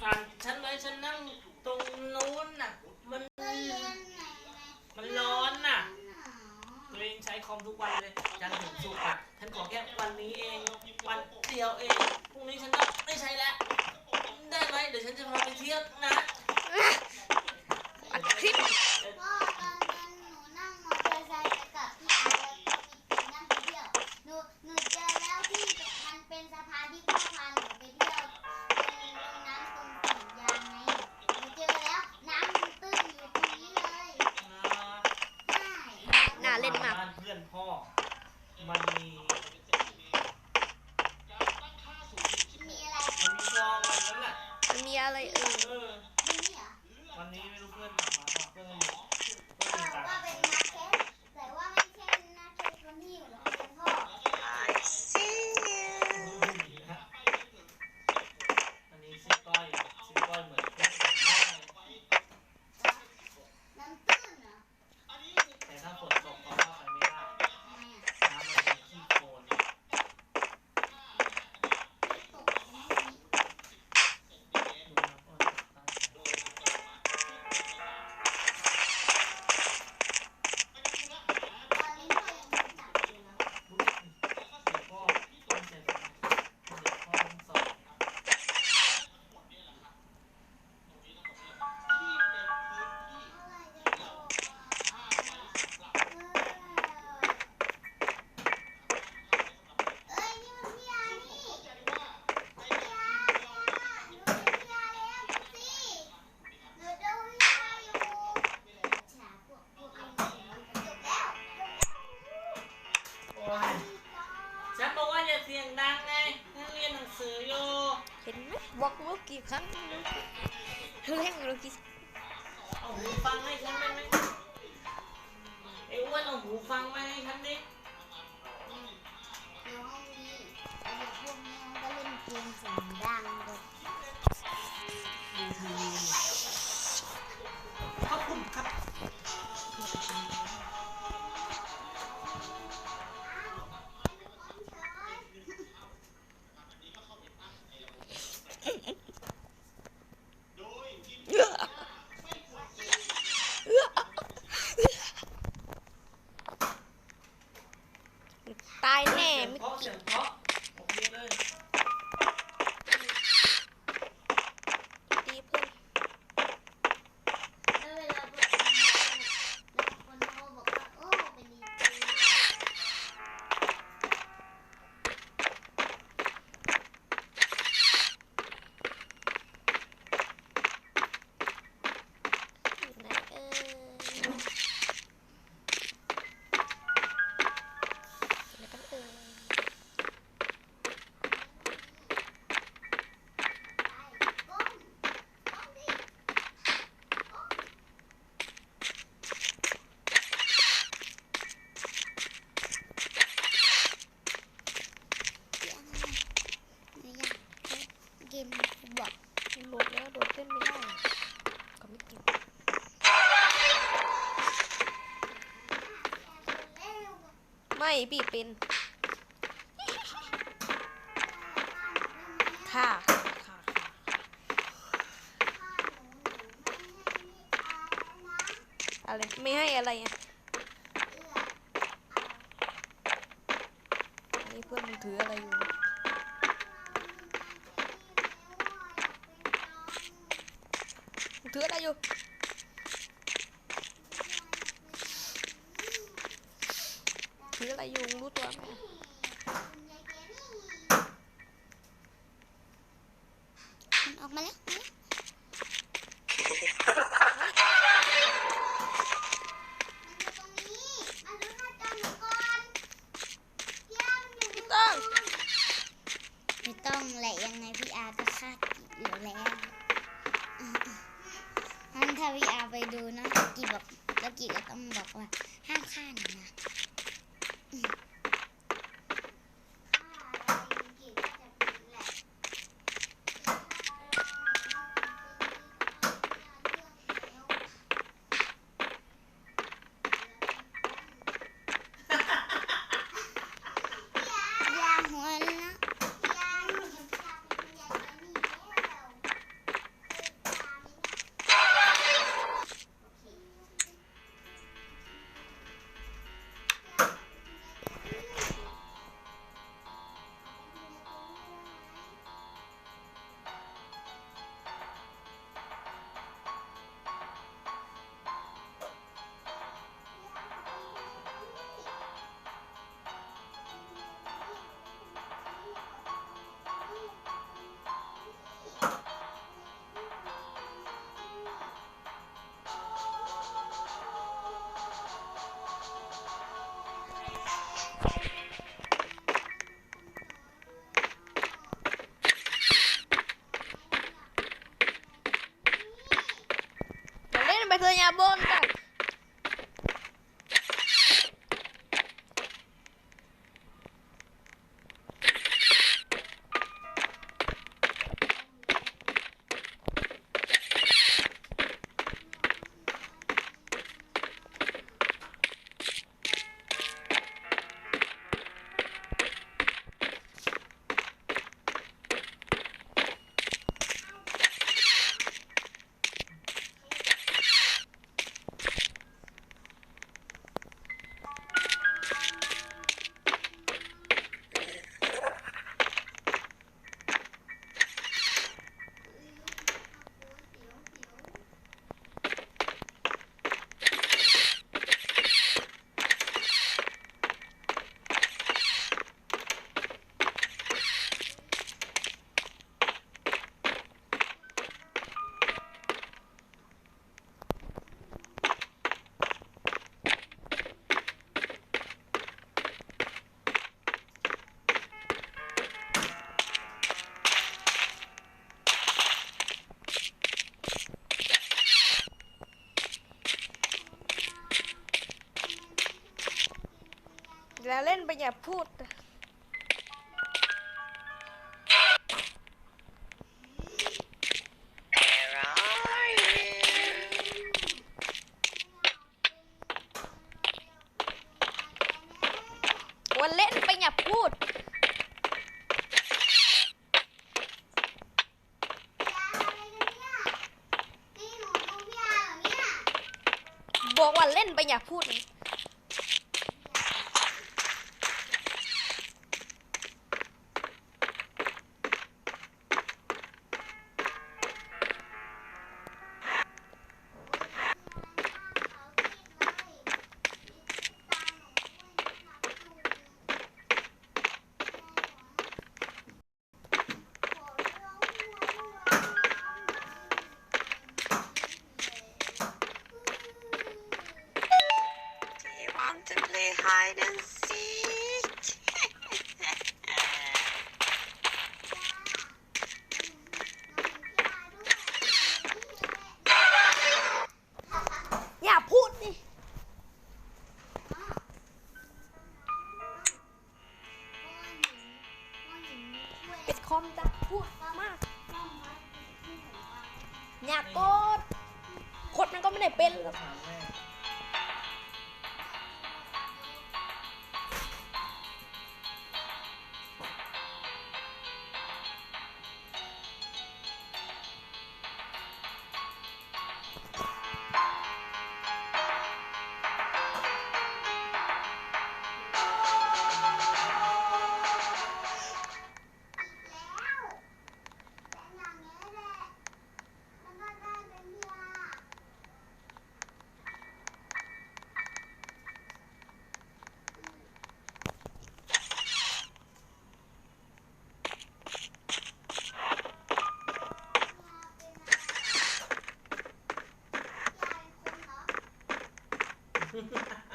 ผ่านฉันไว้ฉันนั่งตรงนู้นน่ะ มัน มันร้อนน่ะ ตัวเองใช้คอมทุกวันเลยจันร์ถึงศุกรอะฉันขอแค่วันนี้เอง วันเดียวเอง พรุ่งนี้ฉันก็ไม่ใช้แล้ว ได้ไหมเดี๋ยวฉันจะพาไปเที่ยวนะ เสียงดังเลยขอบคุณครับตายแน่ไม่เสียงเพราะโอเคเลย ไม่บีบเป็นค่ะอะไรไม่ให้อะไรอะนี่เพื่อนมึงถืออะไรอยู่ถืออะไรอยู่ ไะยุงรู้ตัวไหมออกมาแล้วต้องแหละยังไงพี่อาร์ก็ฆ่ากิบอยู่แล้วถ้าพี่อาร์ไปดูนะกิบบอกแล้วกิบก็ต้องบอกว่าห้ามฆ่าหนูนะ vergonha, boca! Là lên bây giờ phút. Where are you? วันเล่นไปอย่าพูดพี่อาอะไรกันเนี่ยนี่หนูดูพี่อาเหรอเนี่ยบอกว่าเล่นไปอย่าพูด คอมจะพูดมากอย่ากดกดมันก็ไม่ได้เป็นหรอก Mm-hmm.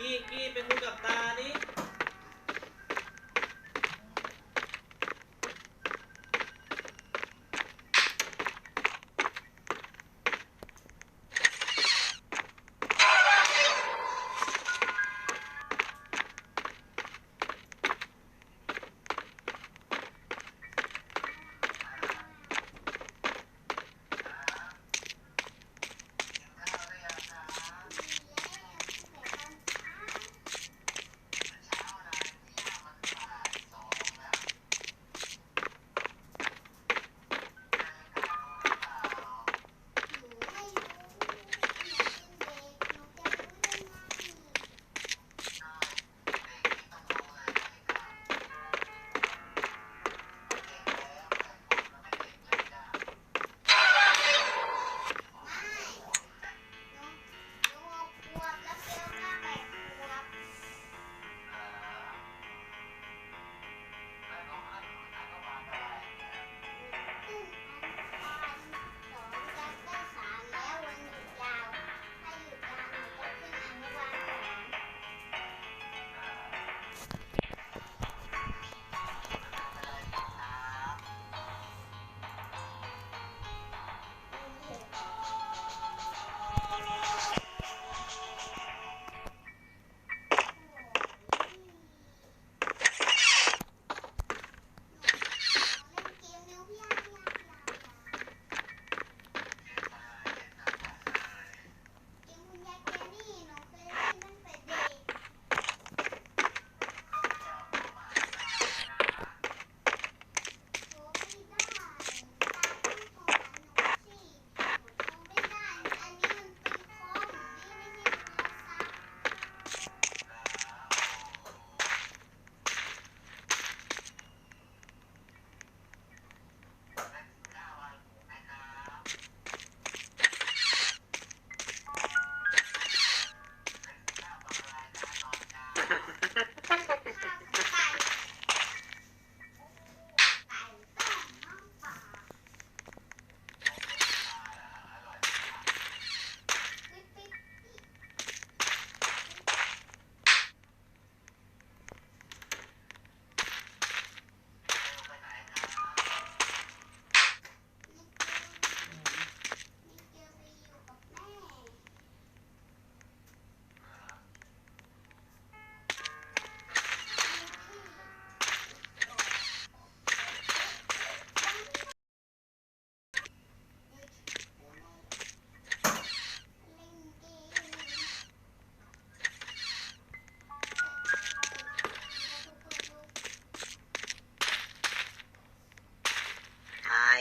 กี้กี้เป็นมือกับตานี่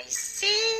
Sim!